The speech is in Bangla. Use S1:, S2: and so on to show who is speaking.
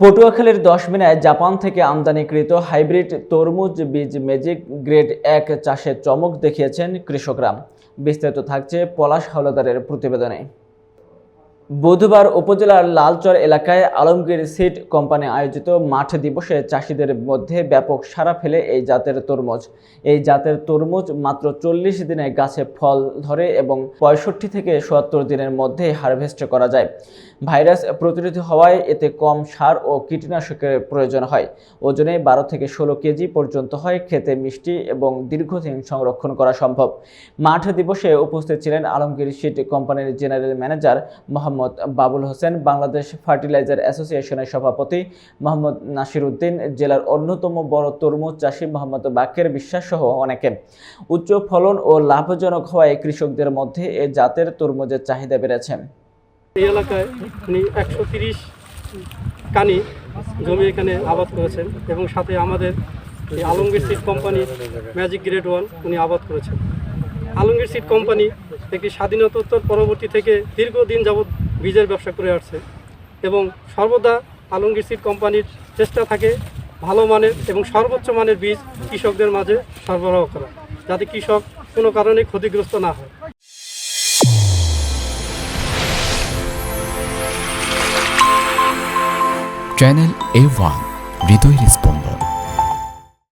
S1: পটুয়াখালীর দশমিনায় জাপান থেকে আমদানিকৃত হাইব্রিড তরমুজ বীজ ম্যাজিক গ্রেড এক চাষে চমক দেখিয়েছেন কৃষকরা। বিস্তারিত থাকছে পলাশ হাওলাদারের প্রতিবেদনে। বুধবার উপজেলার লালচর এলাকায় আলমগীর সিড কোম্পানি আয়োজিত মাঠ দিবসে চাষিদের মধ্যে ব্যাপক সাড়া ফেলে এই জাতের তরমুজ। এই জাতের তরমুজ মাত্র চল্লিশ দিনে গাছে ফল ধরে এবং পঁয়ষট্টি থেকে সত্তর দিনের মধ্যে হারভেস্ট করা যায়। ভাইরাস প্রতিরোধী হওয়ায় এতে কম সার ও কীটনাশকের প্রয়োজন হয়। ওজনে বারো থেকে ষোলো কেজি পর্যন্ত হয় খেতে মিষ্টি এবং দীর্ঘদিন সংরক্ষণ করা সম্ভব। মাঠ দিবসে উপস্থিত ছিলেন আলমগীর সিড কোম্পানির general manager Mohammad Babul Hossain, Bangladesh fertiliser অ্যাসোসিয়েশনের সভাপতি মোহাম্মদ নাসির উদ্দিন জেলার অন্যতম বড় তরমুজ চাষি মোহাম্মদ বাকের বিশ্বাস সহ অনেকে। উচ্চ ফলন ও লাভজনক হওয়ায় কৃষকদের মধ্যে এ জাতের তরমুজের চাহিদা বেড়েছে।
S2: এই এলাকায় উনি একশো তিরিশ জমি এখানে আবাদ করেছেন এবং সাথে আমাদের এই Alamgir seed company magic grade one উনি আবাদ করেছেন। আলমগীর সিড কোম্পানি একটি স্বাধীনতোত্তর পরবর্তী থেকে দীর্ঘদিন যাবৎ বীজের ব্যবসা করে আসছে। এবং সর্বদা আলমগীর সিড কোম্পানির চেষ্টা থাকে ভালো মানের এবং সর্বোচ্চ মানের বীজ কৃষকদের মাঝে সরবরাহ করা, যাতে কৃষক কোনো কারণে ক্ষতিগ্রস্ত না হয়।
S3: চ্যানেল এ ওয়ান, হৃদয়ের স্পন্দন